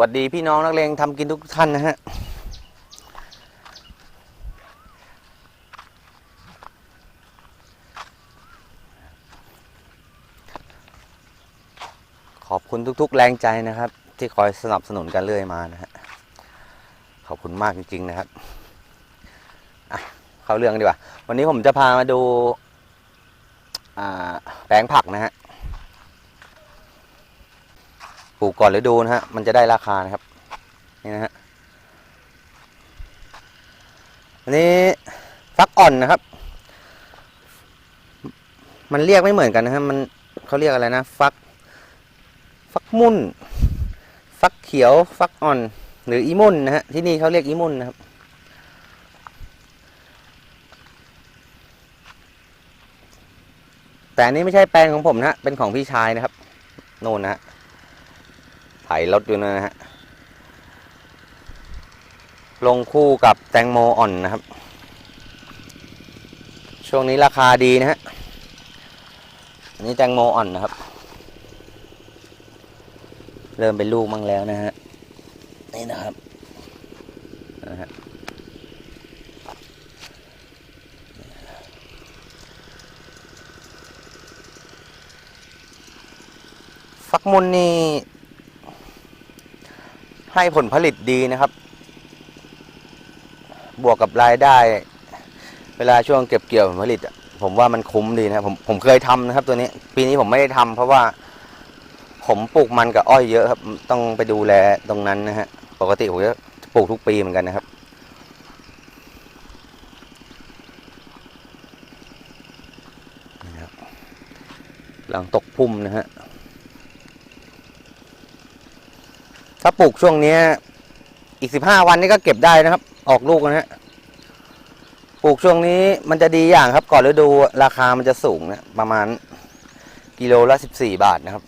วัสดีพี่น้องนักเลงทำกินทุกท่านนะฮะ ขอบคุณทุก ๆ แรงใจนะครับ ที่คอยสนับสนุนกันเรื่อยมานะฮะ ขอบคุณมากจริง ๆ นะครับเข้าเรื่องดีกว่า วันนี้ผมจะพามาดูแปลงผักนะฮะ ปลูกก่อนฤดูนะฮะ มันจะได้ราคานะครับ นี่นะฮะ อันนี้ฟักอ่อนนะครับ มันเรียกไม่เหมือนกันนะฮะ มันเขาเรียกอะไรนะ ฟัก ฟักมุ่น ฟักเขียว ฟักอ่อน หรืออีมุ่นนะฮะ ที่นี่เขาเรียกอีมุ่นนะครับแต่อันนี้ไม่ใช่แปลงของผมนะฮะเป็นของพี่ชายนะครับ โน่นนะฮะ ไถรถอยู่นะฮะ ลงคู่กับแตงโมอ่อนนะครับ ช่วงนี้ราคาดีนะฮะอันนี้แตงโมอ่อนนะครับ เริ่มเป็นลูกมั่งแล้วนะฮะ นี่นะครับนะฮะฟักมุนนี่ ให้ผลผลิตดีนะครับ บวกกับรายได้ เวลาช่วงเก็บเกี่ยวผลผลิตผมว่ามันคุ้มดีนะผมผมเคยทำนะครับ ตัวนี้ ปีนี้ผมไม่ได้ทำเพราะว่าผมปลูกมันกับอ้อยเยอะครับ ต้องไปดูแลตรงนั้นนะฮะปกติผมจะปลูกทุกปีเหมือนกันนะครับ หลังตกพุ่มนะฮะ ถ้าปลูกช่วงนี้อีกสิบห้าวันนี้ก็เก็บได้นะครับ ออกลูกนะฮะปลูกช่วงนี้มันจะดีอย่างครับ ก่อนฤดูราคามันจะสูงนะประมาณกิโลละสิบสี่บาทนะครับ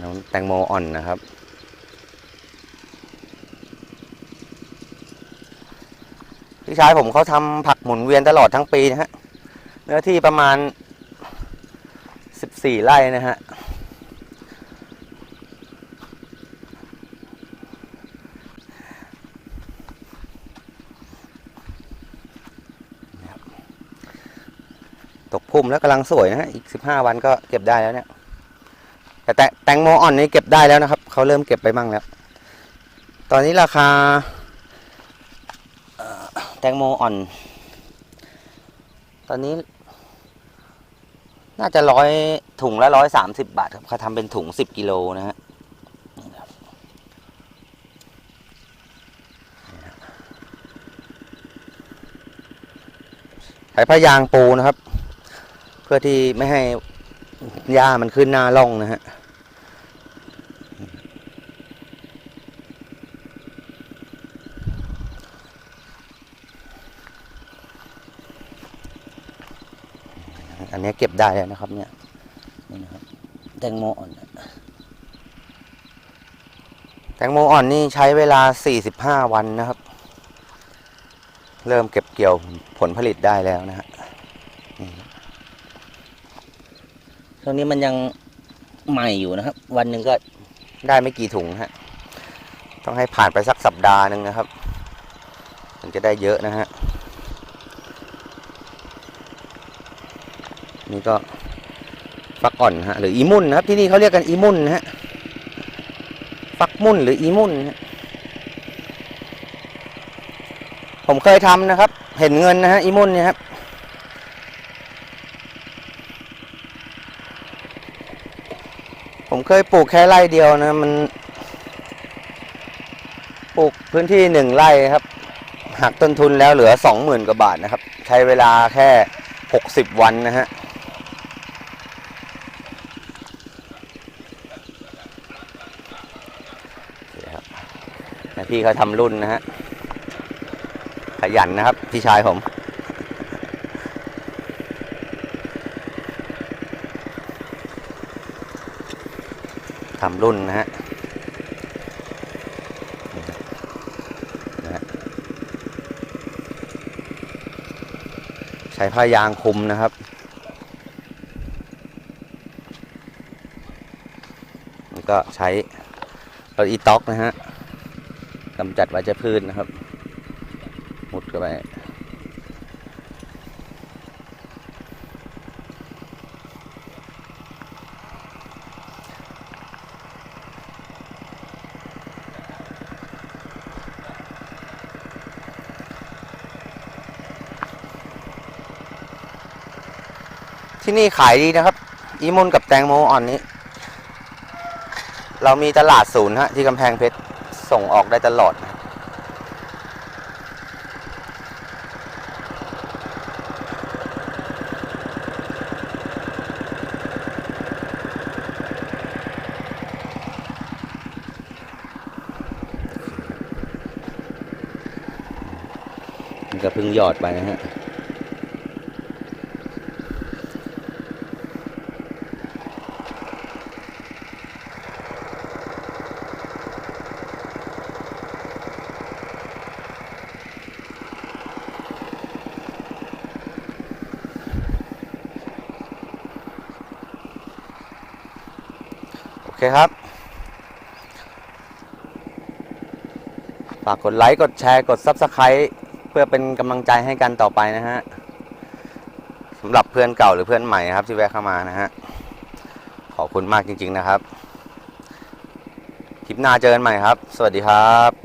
น้ำแตงโมอ่อนนะครับ พี่ชายผมเขาทำผักหมุนเวียนตลอดทั้งปีนะฮะ เนื้อที่ประมาณสิบสี่ไร่นะฮะ ตกพุ่มแล้วกำลังสวยนะฮะ อีกสิบห้าวันก็เก็บได้แล้วเนี่ย แต่แตงโมอ่อนนี่เก็บได้แล้วนะครับ เขาเริ่มเก็บไปมั่งแล้ว ตอนนี้ราคาแตงโมอ่อน ตอนนี้ น่าจะร้อยถุงละร้อยสามสิบบาทครับเขาทำเป็นถุงสิบกิโลนะฮะนี่นะครับใช้ผ้ายางปูนะครับ เพื่อที่ไม่ให้หญ้ามันขึ้นหน้าร่องนะฮะ นี้เก็บได้แล้วนะครับ เนี่ยนี่นะครับแตงโมอ่อน แตงโมอ่อนนี่ใช้เวลา 45 วันนะครับ เริ่มเก็บเกี่ยวผลผลิตได้แล้วนะฮะช่วงนี้มันยังใหม่อยู่นะครับ วันหนึ่งก็ได้ไม่กี่ถุงฮะ ต้องให้ผ่านไปสักสัปดาห์หนึ่งนะครับ ถึงจะได้เยอะนะฮะ นี่ก็ฟักอ่อนฮะหรืออีมุ่นนะครับ ที่นี่เขาเรียกกันอีมุ่นนะฮะฟักมุ่นหรืออีมุ่นนะผมเคยทำนะครับ เห็นเงินนะฮะอีมุ่นเนี่ยครับผมเคยปลูกแค่ไร่เดียวนะมันปลูกพื้นที่หนึ่งไร่ครับหักต้นทุนแล้วเหลือสองหมื่นกว่าบาทนะครับ ใช้เวลาแค่หกสิบวันนะฮะ นี่ครับ นะพี่เขาทำรุ่นนะฮะ ขยันนะครับ พี่ชายผม ทำรุ่นนะฮะใช้ผ้ายางคลุมนะครับแล้วก็ใช้รถอีต็อกนะฮะ กำจัดวัชพืชนะครับ มุดเข้าไปที่นี่ขายดีนะครับ อีมุนกับแตงโมอ่อนนี้ เรามีตลาดศูนย์ฮะที่กำแพงเพชร ส่งออกได้ตลอดนะครับนี่ก็เพิ่งหยอดไปนะฮะ เคครับ ฝากกดไลค์ กดแชร์ กด Subscribe เพื่อเป็นกำลังใจให้กันต่อไปนะฮะสำหรับเพื่อนเก่าหรือเพื่อนใหม่ครับที่แวะเข้ามานะฮะ ขอบคุณมากจริง ๆ นะครับ คลิปหน้าเจอกันใหม่ครับ สวัสดีครับ